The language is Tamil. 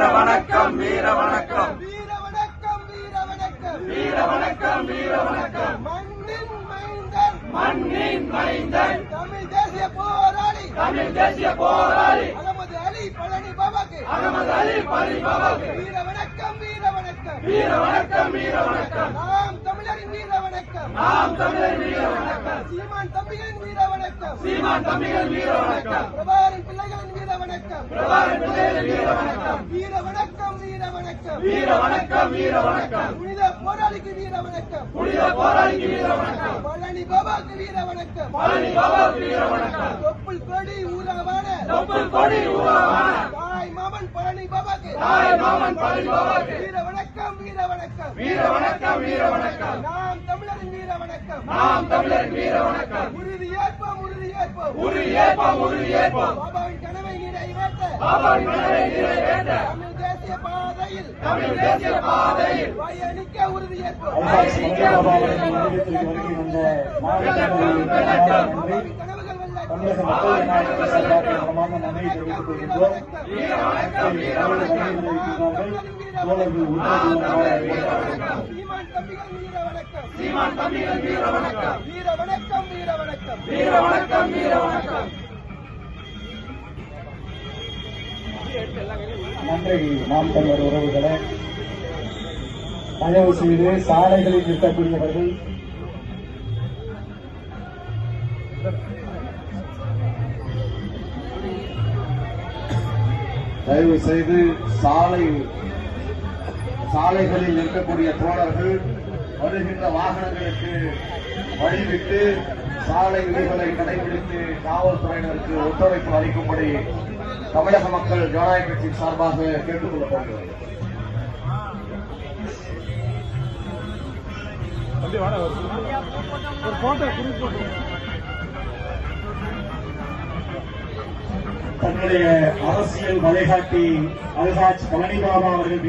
வீர வணக்கம் வீர வணக்கம். வீர வணக்கம் வீர வணக்கம். வீர வணக்கம் வீர வணக்கம். மண்ணின் மைந்தன். மண்ணின் மைந்தன். தமிழ் தேசிய போராளி. தமிழ் தேசிய போராளி. அகமது அலி பழனி பாபாக்கு. அகமது அலி பரி பாபாவுக்கு வீர வணக்கம் வீர வணக்கம். வீர வணக்கம் வீர வணக்கம். நாம் தமிழரின் வீர வணக்கம். நாம் தமிழர் வீர வணக்கம். சீமான் தம்பிகளின் வீர வணக்கம் சீமான் தம்பிகள் வீர வணக்கம் பிரபாகரன் பிள்ளைகளின் வீர வணக்கம் பிரபாகரன் பிள்ளைகள் வீர வணக்கம் வீர வணக்கம் வீர வணக்கம் வீர வணக்கம் வீர வணக்கம் புனித போராளிக்கு வீர வணக்கம் புனித போராளிக்கு வீர வணக்கம் பழனி பாபாக்கு வீர வணக்கம் பழனி பாபாவுக்கு வீர வணக்கம் தொப்புள் கொடி ஊரகமான தொப்புள் கொடி உருவான தாய் மாமன் பழனி பாபாக்கு தாய் மாமன் பழனி வணக்கம் வீர வணக்கம் வீர வணக்கம் வீர வணக்கம். நாம் தமிழரின் வீர வணக்கம். நாம் தமிழர் வீர வணக்கம். உறுதி ஏற்போம் உறுதி ஏற்போம். உறுதி ஏற்போம் உறுதி ஏற்போம். பாபாவின் கனவை நிறைவேற்ற. பாபாவின் கனவை நிறைவேற்ற. தமிழ் தேசிய பாதையில். தமிழ் தேசிய பாதையில். பயணிக்க உறுதி ஏற்போம். அல்பாக்ஸ் மனிதபாபாவின் நிலையத்திற்கு தமிழக மக்கள் ஜனநாயக சார்பாக மனமார்ந்த நன்றியை தெரிவித்துக் கொள்கின்றோம். தோழர்கள் நன்றி நாம் தமிழர் உறவுகளை. தயவு செய்து சாலைகளில் நிற்கக்கூடியவர்கள் தயவு செய்து சாலை சாலைகளில் நிற்கக்கூடிய தோழர்கள் வருகின்ற வாகனங்களுக்கு வழிவிட்டு சாலை விதிகளை கடைபிடித்து காவல்துறையினருக்கு ஒத்துழைப்பு அளிக்கும்படி தமிழக மக்கள் ஜனநாயக கட்சி சார்பாக கேட்டுக் கொள்ளப்படுகிறது தன்னுடைய அரசியல் வழிகாட்டி அல்ஹாஜ் பழனிபாபா அவர்கள்